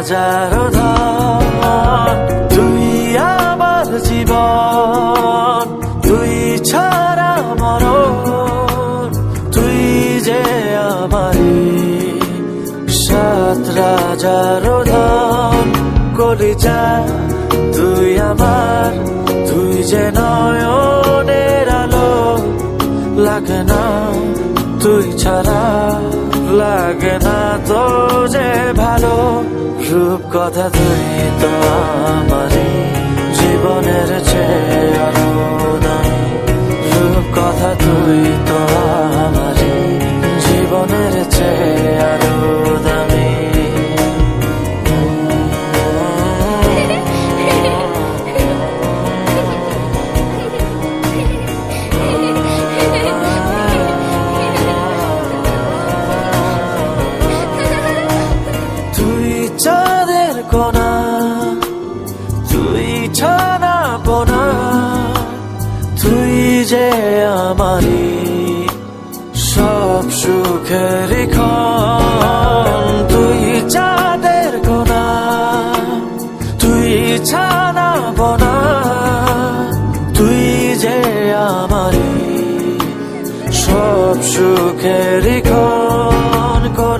রাজার ধন, তুই আমার জীবন, তুই ছাড়া মরণ, তুই যে আমারি সাত রাজার ধন, কলিজা, তুই আমার, তুই যে আলো, লাগে না। তুই ছাড়া লাগে না তো যে ভালো। রূপ কথা তুই তো চাঁদের কোনা তুই ছানা পোনা তুই যে আমারি সব সুখের ক্ষণ তুই চাঁদের কোনা তুই ছানা পোনা তুই যে আমারি সব সুখের ক্ষণ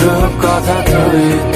রূপ কথা তুই